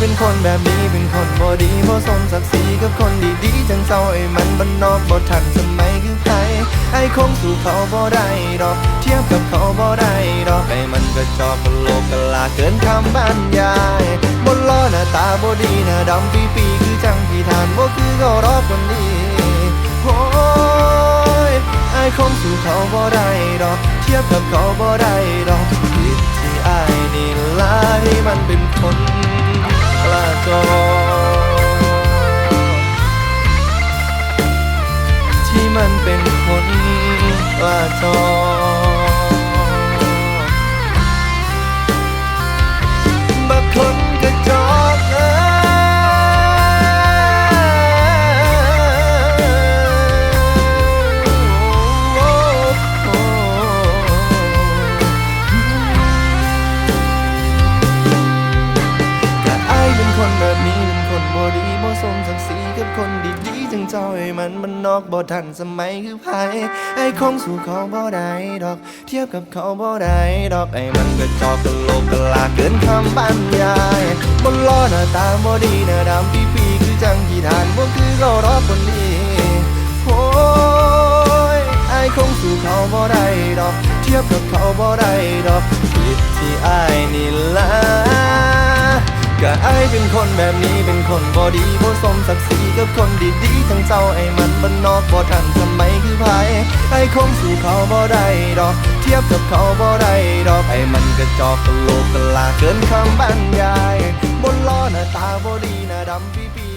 เป็นคนแบบนี้เป็นคนบ่ดีบ่สมศักดิ์ศรีกับคนดีๆจังเจ้าไอ้มันบ้านนอกบ่ทันสมัยคือไผไอ้คงสู่เขาบ่ได้ดอก เทียบกับเขาบ่ได้ดอกไอ้มันก็จอกกะโลกกะลาเกินคำบรรยายบนล้อหน้าตาบ่ดีหน้าดำปีปีคือจังที่ทานบ่คือเขารอบคนนี้โอ้ยไอ้คงสู่เขาบ่ได้ดอก เทียบกับเขาบ่ได้ดอก มันเป็น เจ้าไอ้มันมันนอกบ่ทันสมัยคือไผไอ้คงสู่เขาบ่ได้ดอก เทียบกับเขาบ่ได้ดอกไอ้มันก็จอกกะโลกกะลาเกินคำบรรยายบนล้อหน้าตาบ่ดีหน้าดำปีปีคือจังที่ทานบ่คือเขารอบคนนี้โอ้ยไอ้คงสู่เขาบ่ได้ดอก เทียบกับเขาบ่ได้ดอกผิดที่ไอ้นี่ละ ก็ไอายเป็นคนแบบนี้เป็นคนบอดีบอสมศักดิ์ศรีกับคนดีๆทั้งเจ้าไอ้มันบ้านนอกบอทันสมัยคือไผไอ้คงสู่เขาบ่ได้ดอก เทียบกับเขาบ่ได้ดอกไอ้มันกระจอกกะโหลกกะลาเกินคำบรรยาย บนล้อหน้าตาบอดีหน้าดำปีปี